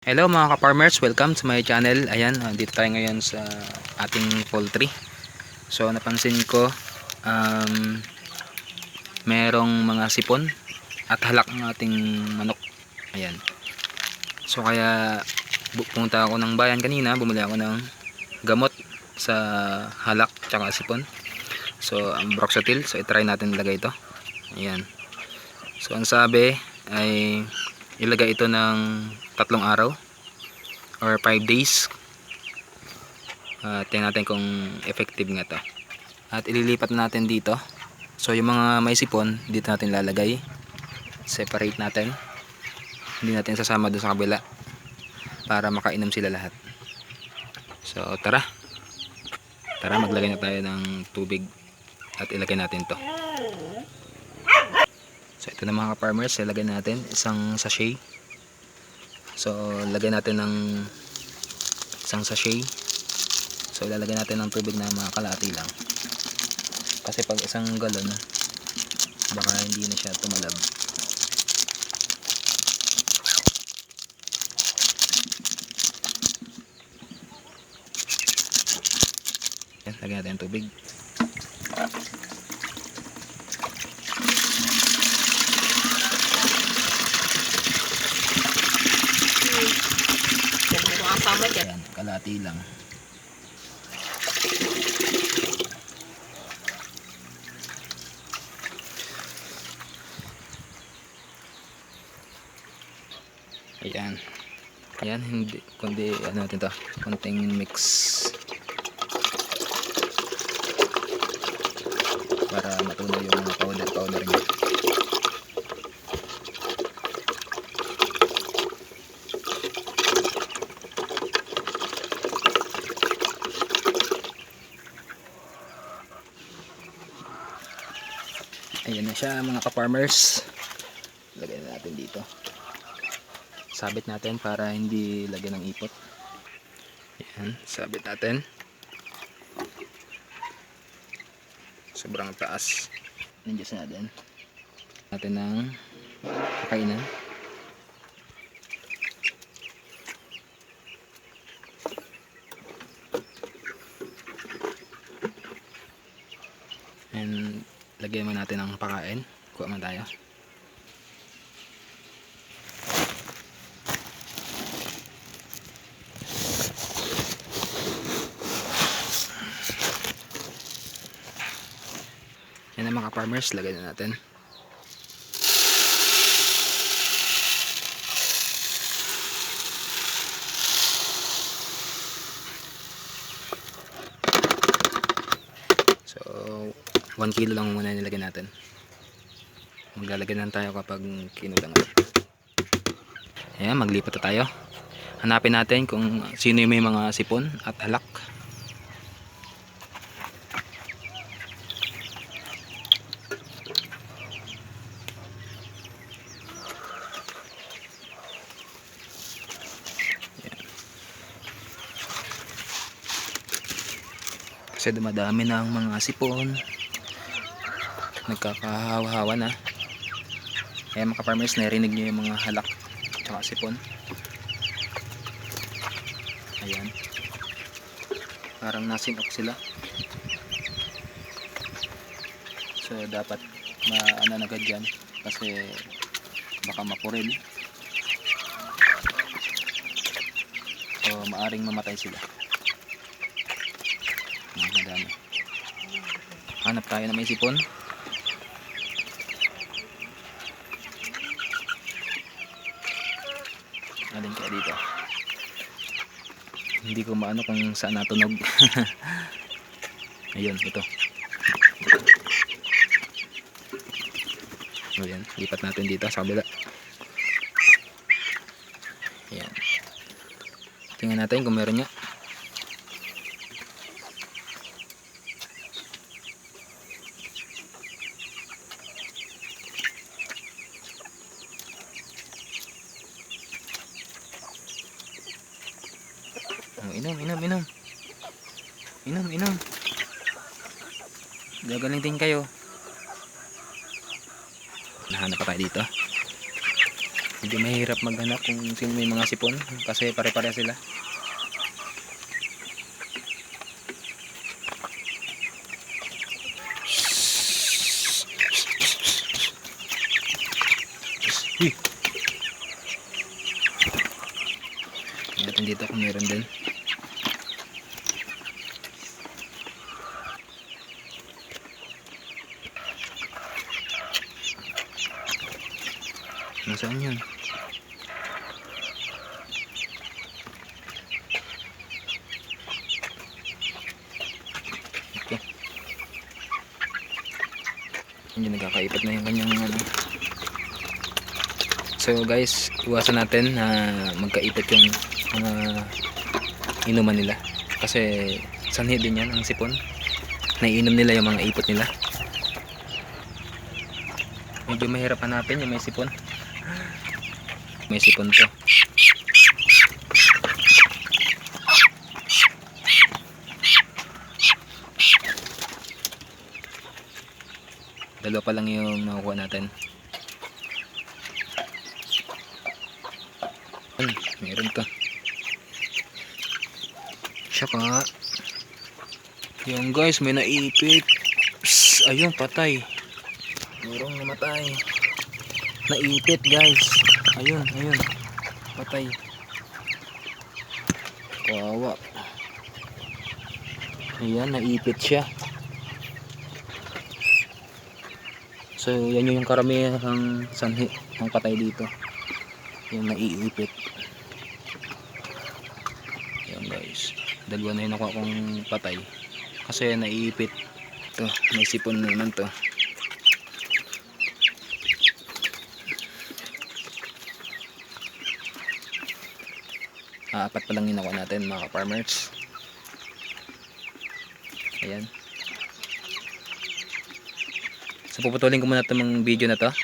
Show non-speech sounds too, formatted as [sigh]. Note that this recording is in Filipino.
Hello mga ka-farmers, welcome to my channel. Ayan, dito tayo ngayon sa ating poultry. So napansin ko um, merong mga sipon at halak ng ating manok. Ayan. So kaya pumunta ako ng bayan kanina, bumili ako ng gamot sa halak tsaka sipon. So ang broxatil, so itry natin ilagay ito. Ayan. So ang sabi ay ilagay ito ng tatlong araw or 5 days. Uh, tingnan natin kung effective nga to. At ililipat na natin dito. So yung mga may sipon dito natin lalagay. Separate natin. Hindi natin sasama doon sa kabila para makainom sila lahat. So tara. Tara maglagay na tayo ng tubig at ilagay natin to. So ito na mga farmers, ilagay natin isang sachet. So lagay natin ng isang sachet. So ilalagay natin ng tubig na mga kalati lang. Kasi pag isang galon, baka hindi na siya tumalab. Yan, lagyan natin ng tubig. Yan mo ang sama dyan. Ayan, kalati lang. Ayan. Ayan, hindi, kundi ano natin to, konting mix. Para matunaw yung mga powder-powder niya. Ayan na siya mga ka-farmers. Lagay na natin dito. Sabit natin para hindi lagyan ng ipot. Ayan, sabit natin. Sobrang taas. Nandiyan natin. Natin ng kainan. Lagyan mo natin ng pakain. Kuha man tayo. Yan ang mga farmers, lagay na natin. So, 1 kilo lang muna nilagay natin. Maglalagay lang tayo kapag kinulang. Ayan, maglipat na tayo. Hanapin natin kung sino yung may mga sipon at halak. Kasi dumadami na ang mga sipon nagkakahawa-hawa na. Kaya mga farmers narinig nyo yung mga halak tsaka sipon. Ayan. Parang nasinok sila. So dapat maano na agad dyan kasi baka mapuril. So maaring mamatay sila. Madami. Hanap tayo na may sipon alin kaya dito. Hindi ko maano kung saan natunog. [laughs] Ayun ito. Ayan lipat natin dito sa kabila. Ayan tingnan natin kung meron nga Oh, inom, inom, inom. Inom, inom. Gagaling din kayo. Nahanap pa tayo dito. Medyo mahirap maghanap kung sino may mga sipon kasi pare-pare sila. Tingnan natin dito kung meron din. Nasaan yun? Ito. Hindi nagkakaipat na yung kanyang ano. So guys, iwasan natin na magkaipit yung mga inuman nila. Kasi sanhi din yan ang sipon. Naiinom nila yung mga ipot nila. Medyo mahirap hanapin yung may sipon. May sipon to. Dalawa pa lang yung nakukuha natin. Ayun, meron to. Nga. Yan guys, may naipit. Psst, ayun, patay. Merong namatay. Naipit guys. Ayun, ayun. Patay. Kawawa. Ayan, naipit siya. So, yan yung karamihang sanhi ng patay dito. Yung naiipit. Ayan guys. Dalawa na yun ako akong patay. Kasi naiipit. Ito, may sipon naman to. Ah, apat pa lang yung nakuha natin mga farmers. Ayan. So puputulin ko muna itong video na to.